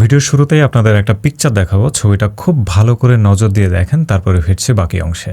ভিডিওর শুরুতেই আপনাদের একটা পিকচার দেখাবো। ছবিটা খুব ভালো করে নজর দিয়ে দেখেন, তারপরে ফিরছে বাকি অংশে।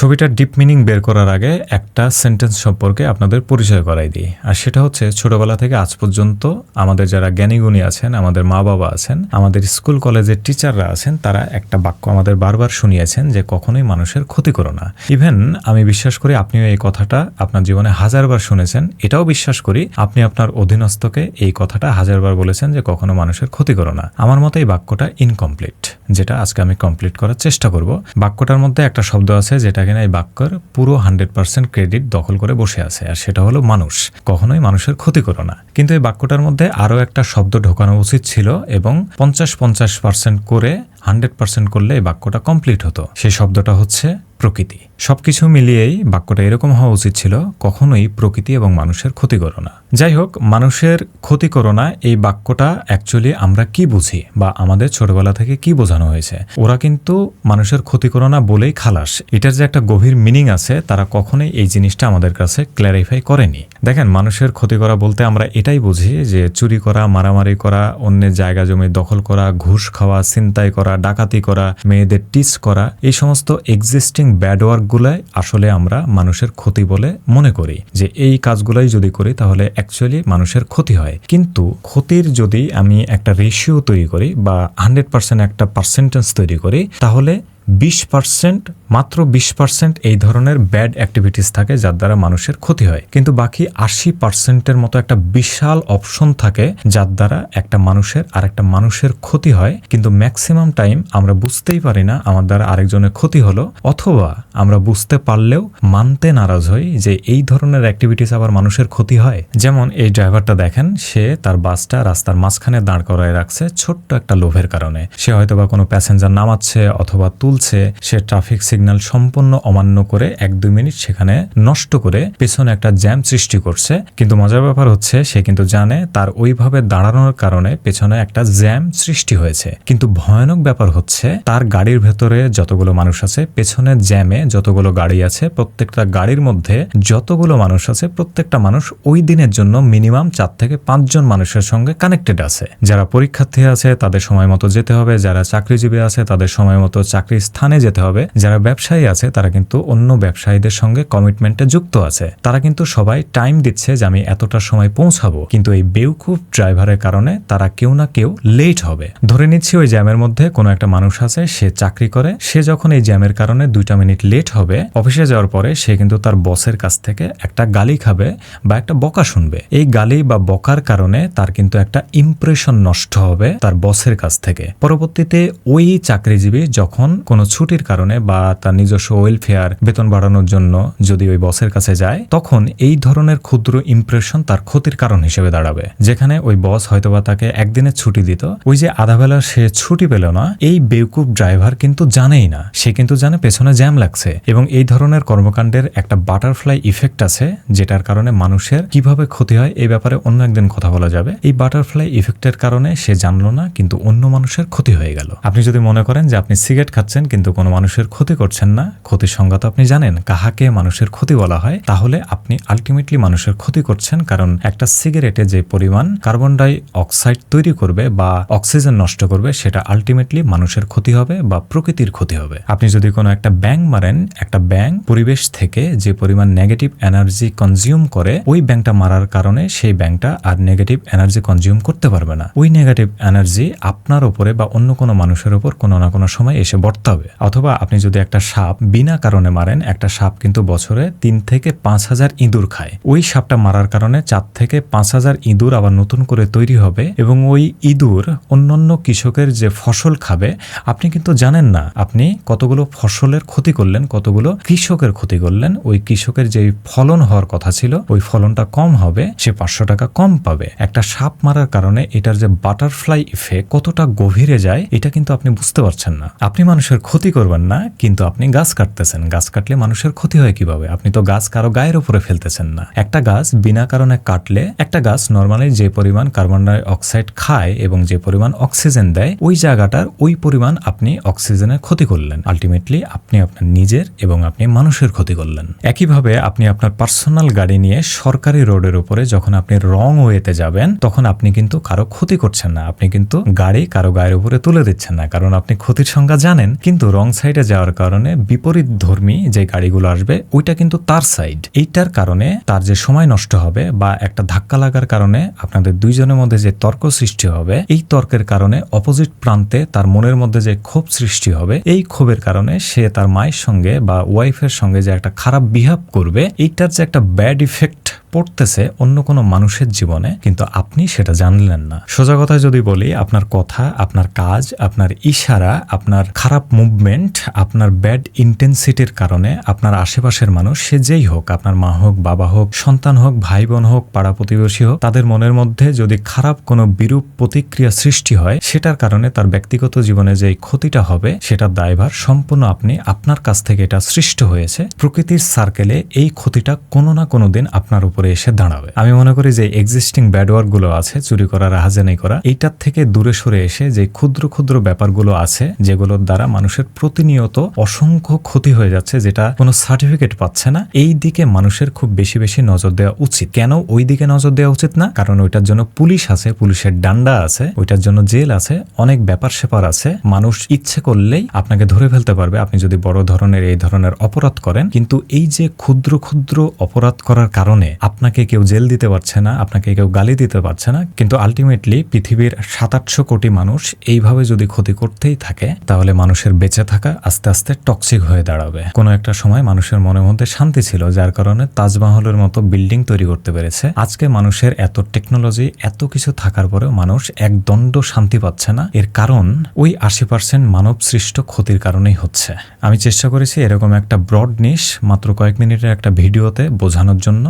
ছবিটার ডিপ মিনিং বের করার আগে একটা সেন্টেন্স সম্পর্কে আপনাদের পরিচয় করাই দিই। আর সেটা হচ্ছে, ছোটবেলা থেকে আজ পর্যন্ত আমাদের যারা জ্ঞানীগুণী আছেন, আমাদের মা বাবা আছেন, আমাদের স্কুল কলেজের টিচাররা আছেন, তারা একটা বাক্য আমাদের বারবার শুনিয়েছেন যে কখনোই মানুষের ক্ষতি করো না। ইভেন আমি বিশ্বাস করি আপনিও এই কথাটা আপনার জীবনে হাজারবার শুনেছেন, এটাও বিশ্বাস করি আপনি আপনার অধীনস্থকে এই কথাটা হাজারবার বলেছেন যে কখনো মানুষের ক্ষতি করো না। আমার মতে এই বাক্যটা ইনকমপ্লিট যেটা আজকে আমি কমপ্লিট করার চেষ্টা করব। বাক্যটার মধ্যে একটা শব্দ আছে যেটা না এই বাক্যের পুরো হান্ড্রেড পার্সেন্ট ক্রেডিট দখল করে বসে আছে, আর সেটা হলো মানুষ। কখনোই মানুষের ক্ষতি করো না। কিন্তু এই বাক্যটার মধ্যে আরও একটা শব্দ ঢোকানো উচিত ছিল এবং পঞ্চাশ পঞ্চাশ পার্সেন্ট করে হান্ড্রেড পার্সেন্ট করলে এই বাক্যটা কমপ্লিট হতো। সেই শব্দটা হচ্ছে প্রকৃতি। সবকিছু মিলিয়েই বাক্যটা এরকম হওয়া উচিত ছিল, কখনোই প্রকৃতি এবং মানুষের ক্ষতি করো না। যাই হোক, মানুষের ক্ষতি করো না, এই বাক্যটা অ্যাকচুয়ালি আমরা কি বুঝি বা আমাদের ছোটবেলা থেকে কি বোঝানো হয়েছে? ওরা কিন্তু মানুষের ক্ষতি করো না বলেই খালাস। এটার যে একটা গভীর মিনিং আছে, তারা কখনোই এই জিনিসটা আমাদের কাছে ক্ল্যারিফাই করেনি। দেখেন, মানুষের ক্ষতি করা বলতে আমরা এটাই বুঝি যে চুরি করা, মারামারি করা, অন্যের জায়গা জমি দখল করা, ঘুষ খাওয়া, ছিনতাই করা, ডাকাতি করা, মেয়েদের টিচ করা, এই সমস্ত এক্সিস্টিং ব্যাড ওয়ার্কগুলাই আসলে আমরা মানুষের ক্ষতি বলে মনে করি। যে এই কাজগুলাই যদি করি তাহলে অ্যাকচুয়ালি মানুষের ক্ষতি হয়। কিন্তু ক্ষতির যদি আমি একটা রেশিও তৈরি করি বা হান্ড্রেড পার্সেন্ট একটা পার্সেন্টেজ তৈরি করি, তাহলে বিশ পার্সেন্ট, মাত্র বিশ পার্সেন্ট এই ধরনের ব্যাড অ্যাক্টিভিটিস থাকে যার দ্বারা মানুষের ক্ষতি হয়। কিন্তু বাকি আশি পার্সেন্টের মতো একটা বিশাল অপশন থাকে যার দ্বারা একটা মানুষের আর একটা মানুষের ক্ষতি হয়। কিন্তু ম্যাক্সিমাম টাইম আমরা বুঝতেই পারি না আমার দ্বারা আরেকজনের ক্ষতি হলো, অথবা আমরা বুঝতে পারলেও মানতে নারাজ হই যে এই ধরনের অ্যাক্টিভিটিস আবার মানুষের ক্ষতি হয়। যেমন এই ড্রাইভারটা দেখেন, সে তার বাসটা রাস্তার মাঝখানে দাঁড় করায় রাখছে ছোট্ট একটা লোভের কারণে। সে হয়তো বা কোনো প্যাসেঞ্জার নামাচ্ছে অথবা তুলছে সে ট্রাফিক সিগন্যাল সম্পূর্ণ অমান্য করে এক দুই মিনিট সেখানে নষ্ট করে পেছনে একটা জ্যাম সৃষ্টি করছে। কিন্তু মজার ব্যাপার হচ্ছে, সে কিন্তু জানে তার ওইভাবে দাঁড়ানোর কারণে পেছনে একটা জ্যাম সৃষ্টি হয়েছে। কিন্তু ভয়ানক ব্যাপার হচ্ছে, তার গাড়ির ভেতরে যতগুলো মানুষ আছে, পেছনের জ্যামে যতগুলো গাড়ি আছে, প্রত্যেকটা গাড়ির মধ্যে যতগুলো মানুষ আছে, প্রত্যেকটা মানুষ ওই দিনের জন্য মিনিমাম চার থেকে পাঁচজন মানুষের সঙ্গে কানেক্টেড আছে। যারা পরীক্ষার্থী আছে, তাদের সময় মতো যেতে হবে, যারা চাকরিজীবী আছে, তাদের সময় মতো চাকরির স্থানে যেতে হবে। যারা ব্যবসায়ী আছে, তারা কিন্তু অন্য ব্যবসায়ীদের সঙ্গে কমিটমেন্টে যুক্ত আছে। তারা কিন্তু সবাই টাইম দিচ্ছে যে আমি এতটা সময় পৌঁছাবো। কিন্তু এই বেউকুফ ড্রাইভারের কারণে তারা কেউ না কেউ লেট হবে। ধরে নিচ্ছি ওই জ্যামের মধ্যে কোনো একটা মানুষ আছে, সে চাকরি করে। সে যখন এই জ্যামের কারণে দুইটা মিনিট লেট হবে অফিসে যাওয়ার পরে সে কিন্তু তার বসের কাছ থেকে একটা গালি খাবে বা একটা বকা শুনবে। এই গালি বা বকার কারণে তার কিন্তু একটা ইমপ্রেশন নষ্ট হবে তার বসের কাছ থেকে। পরবর্তীতে ওই চাকরিজীবী যখন কোনো ছুটির কারণে বা তার নিজস্ব ওয়েলফেয়ার বেতন বাড়ানোর জন্য যদি ওই বসের কাছে যায়, তখন এই ধরনের ক্ষুদ্র ইমপ্রেশন তার ক্ষতির কারণ হিসেবে দাঁড়াবে। যেখানে ওই বস হয়তোবা তাকে একদিনের ছুটি দিত, ওই যে আধা বেলা সে ছুটি পেল না, এই বেউকুফ ড্রাইভার কিন্তু জানেই না। সে কিন্তু জানে পেছনে জ্যাম লাগছে। এবং এই ধরনের কর্মকাণ্ডের একটা বাটারফ্লাই ইফেক্ট আছে, যেটার কারণে মানুষের কীভাবে ক্ষতি হয়, এই ব্যাপারে অন্য একদিন কথা বলা যাবে। এই বাটারফ্লাই ইফেক্টের কারণে সে জানলো না, কিন্তু অন্য মানুষের ক্ষতি হয়ে গেল। আপনি যদি মনে করেন যে আপনি সিগারেট খাচ্ছেন কিন্তু কোনো মানুষের ক্ষতি করছেন না। ক্ষতির সংজ্ঞা তো আপনি জানেন। কাহাকে মানুষের ক্ষতি বলা হয়, তাহলে আপনি আলটিমেটলি মানুষের ক্ষতি করছেন, কারণ একটা সিগারেটে যে পরিমাণ কার্বন ডাই অক্সাইড তৈরি করবে বা অক্সিজেন নষ্ট করবে, সেটা আলটিমেটলি মানুষের ক্ষতি হবে বা প্রকৃতির ক্ষতি হবে। আপনি যদি কোনো একটা ব্যাং মারেন, একটা ব্যাং পরিবেশ থেকে যে পরিমাণ নেগেটিভ এনার্জি কনজিউম করে, ওই ব্যাংকটা মারার কারণে সেই ব্যাংকটা আর নেগেটিভ এনার্জি কনজিউম করতে পারবে না। ওই নেগেটিভ এনার্জি আপনার উপরে বা অন্য কোনো মানুষের উপর কোনো না কোনো সময় এসে বর্তাবে অথবা আপনি যদি একটা সাপ বিনা কারণে মারেন, একটা সাপ কিন্তু বছরে তিন থেকে পাঁচ হাজার ইঁদুর খায়। ওই সাপটা মারার কারণে চার থেকে পাঁচ হাজার ইঁদুর আবার নতুন করে তৈরি হবে এবং ওই ইঁদুর অন্যান্য কৃষকের যে ফসল খাবে, আপনি কিন্তু জানেন না। আপনি কতগুলো ফসলের ক্ষতি করলেন, কতগুলো কৃষকের ক্ষতি করলেন, ওই কৃষকের যে ফলন হওয়ার কথা ছিল, ওই ফলনটা কম হবে, সে পাঁচশো টাকা কম পাবে। একটা সাপ মারার কারণে এটার যে বাটারফ্লাই ইফেক্ট কতটা গভীরে যায়, এটা কিন্তু আপনি বুঝতে পারছেন না। আপনি মানুষের ক্ষতি করবেন না, কিন্তু আপনি গাছ কাটতেছেন। গাছ কাটলে মানুষের ক্ষতি হয় কীভাবে? আপনি তো গাছ কারও গায়ের উপরে ফেলতেছেন না। একটা গাছ বিনা কারণে কাটলে, একটা গাছ নর্মালি যে পরিমাণ কার্বন ডাই অক্সাইড খায় এবং যে পরিমাণ অক্সিজেন দেয়, ওই জায়গাটার ওই পরিমাণ আপনি অক্সিজেনের ক্ষতি করলেন। আলটিমেটলি আপনি আপনার নিজের এবং আপনি মানুষের ক্ষতি করলেন। একইভাবে আপনি আপনার পার্সোনাল গাড়ি নিয়ে সরকারি রোডের উপরে যখন আপনি রং ওয়েতে যাবেন, তখন আপনি কিন্তু কারও ক্ষতি করছেন না। আপনি কিন্তু গাড়ি কারও গায়ের উপরে তুলে দিচ্ছেন না, কারণ আপনি ক্ষতির সংখ্যা জানেন কিন্তু রং সাইডে যাওয়ার কারণে বিপরীত ধর্মী যে গাড়িগুলো আসবে, ওইটা কিন্তু তার সাইড এইটার কারণে তার যে সময় নষ্ট হবে বা একটা ধাক্কা লাগার কারণে আপনাদের দুইজনের মধ্যে যে তর্ক সৃষ্টি হবে, এই তর্কের কারণে অপোজিট প্রান্তে তার মনের মধ্যে যে ক্ষোভ সৃষ্টি হবে, এই ক্ষোভের কারণে সে তার মায়ের সঙ্গে বা ওয়াইফের সঙ্গে যে একটা খারাপ বিহেভ করবে, এইটার যে একটা ব্যাড ইফেক্ট পড়তেছে অন্য কোনো মানুষের জীবনে, কিন্তু আপনি সেটা জানলেন না। সোজা কথা যদি বলি, আপনার কথা, আপনার কাজ, আপনার ইশারা, আপনার খারাপ মুভমেন্ট আপনার ব্যাড ইন্টেন্সিটির কারণে আপনার আশেপাশের মানুষ, সে যেই হোক, আপনার মা হোক, বাবা হোক, সন্তান হোক ভাই বোন হোক, পাড়া প্রতিবেশী হোক, তাদের মনের মধ্যে যদি খারাপ কোনো বিরূপ প্রতিক্রিয়া সৃষ্টি হয়, সেটার কারণে তার ব্যক্তিগত জীবনে যে ক্ষতিটা হবে সেটার দায়ভার সম্পূর্ণ আপনি আপনার কাছ থেকে এটা সৃষ্ট হয়েছে। প্রকৃতির সার্কেলে এই ক্ষতিটা কোনো না কোনো দিন আপনার উপরে এসে দাঁড়াবে। আমি মনে করি যে এক্সিস্টিং ব্যাডওয়ার্কগুলো আছে, চুরি করা রাহাজানি করা, এইটার থেকে দূরে সরে এসে যে ক্ষুদ্র ক্ষুদ্র ব্যাপারগুলো আছে, যেগুলোর দ্বারা মানুষের প্রতিনিয়ত অসংখ্য ক্ষতি হয়ে যাচ্ছে, যেটা কোনো সার্টিফিকেট পাচ্ছে না, এই দিকে মানুষের খুব বেশি বেশি নজর দেওয়া উচিত। কেন ওই দিকে নজর দেওয়া উচিত না? কারণ ওইটার জন্য পুলিশ আছে, পুলিশের ডান্ডা আছে, ওইটার জন্য জেল আছে, অনেক ব্যাপার সেপার আছে। মানুষ ইচ্ছে করলেই আপনাকে ধরে ফেলতে পারবে, আপনি যদি বড় ধরনের এই ধরনের অপরাধ করেন, কিন্তু এই যে ক্ষুদ্র ক্ষুদ্র অপরাধ করার কারণে আপনাকে কেউ জেল দিতে পারছে না, আপনাকে কেউ গালি দিতে পারছে না, কিন্তু আলটিমেটলি পৃথিবীর সাত আটশো কোটি মানুষ এইভাবে যদি ক্ষতি করতেই থাকে, তাহলে মানুষের বেঁচে থাকা আস্তে আস্তে টক্সিক হয়ে দাঁড়াবে। কোনো একটা সময় মানুষের মনের মধ্যে শান্তি ছিল, যার কারণে তাজমহলের মতো বিল্ডিং তৈরি করতে পেরেছে। আজকে মানুষের এত টেকনোলজি এত কিছু থাকার পরেও মানুষ এক দণ্ড শান্তি পাচ্ছে না। এর কারণ ওই আশি পার্সেন্ট মানব সৃষ্ট ক্ষতির কারণেই হচ্ছে। আমি চেষ্টা করেছি এরকম একটা ব্রড নিশ মাত্র কয়েক মিনিটের একটা ভিডিওতে বোঝানোর জন্য।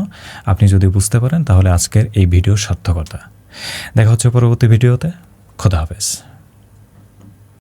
আপনি যদি বুঝতে পারেন, তাহলে আজকের এই ভিডিও সার্থকতা। দেখা হচ্ছে পরবর্তী ভিডিওতে। খোদা হাফেজ।